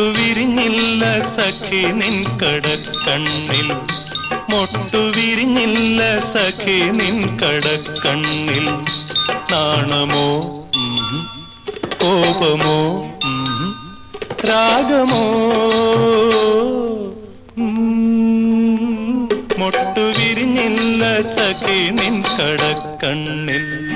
മൊട്ടു വിരിഞ്ഞില്ല സഖി നിൻ കടക്കണ്ണിൽ. മൊട്ടു വിരിഞ്ഞില്ല സഖി നിൻ കടക്കണ്ണിൽ. നാണമോ. കോപമോ? രാഗമോ. മൊട്ടു വിരിഞ്ഞില്ല സഖി നിൻ കടക്കണ്ണിൽ.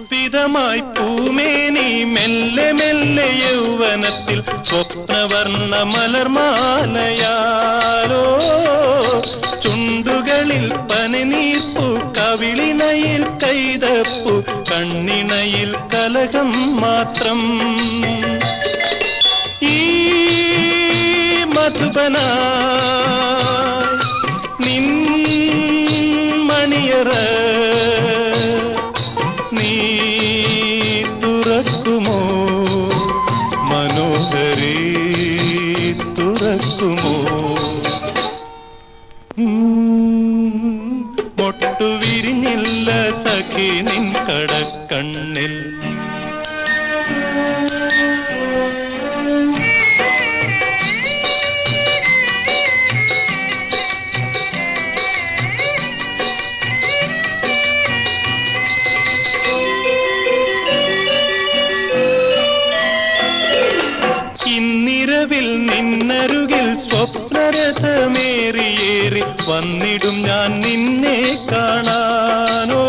പുഷ്പിതമായി പൂമേനി മെല്ലെ മെല്ലെ യൗവനത്തിൽ സ്വപ്നവർണ മലർമാലയാലോ ചുണ്ടുകളിൽ പനനീർപ്പു കവിളിനയിൽ കൈതപ്പു കണ്ണിണയിൽ കലകം മാത്രം. ഈ മധുബന നിൻ മണിയറ ഇന്നിരവിൽ നിന്നരുകിൽ സ്വപ്നരഥമേറിയേറി വന്നിടും ഞാൻ നിന്നെ കാണാനോ.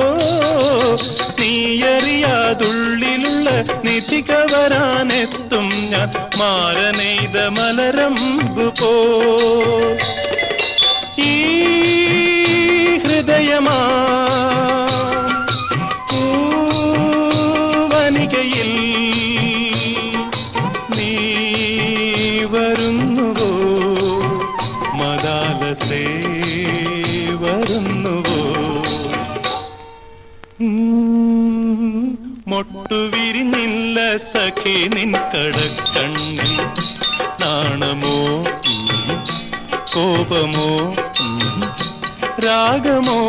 നീയറിയാതുള്ളിലുള്ള നിധി കവരാനെത്തും ഞാൻ മാരനെയ്ത മലരമ്പു പോ. ഈ ഹൃദയമാ പൂവനികയിൽ വരുന്നുവോ? മദാലസേ വരുന്നുവോ? മൊട്ടുവിരിഞ്ഞില്ല മൊട്ടു വിരിഞ്ഞില്ല സഖി നിൻ കടക്കണ്ണിൽ. നാണമോ? കോപമോ? രാഗമോ?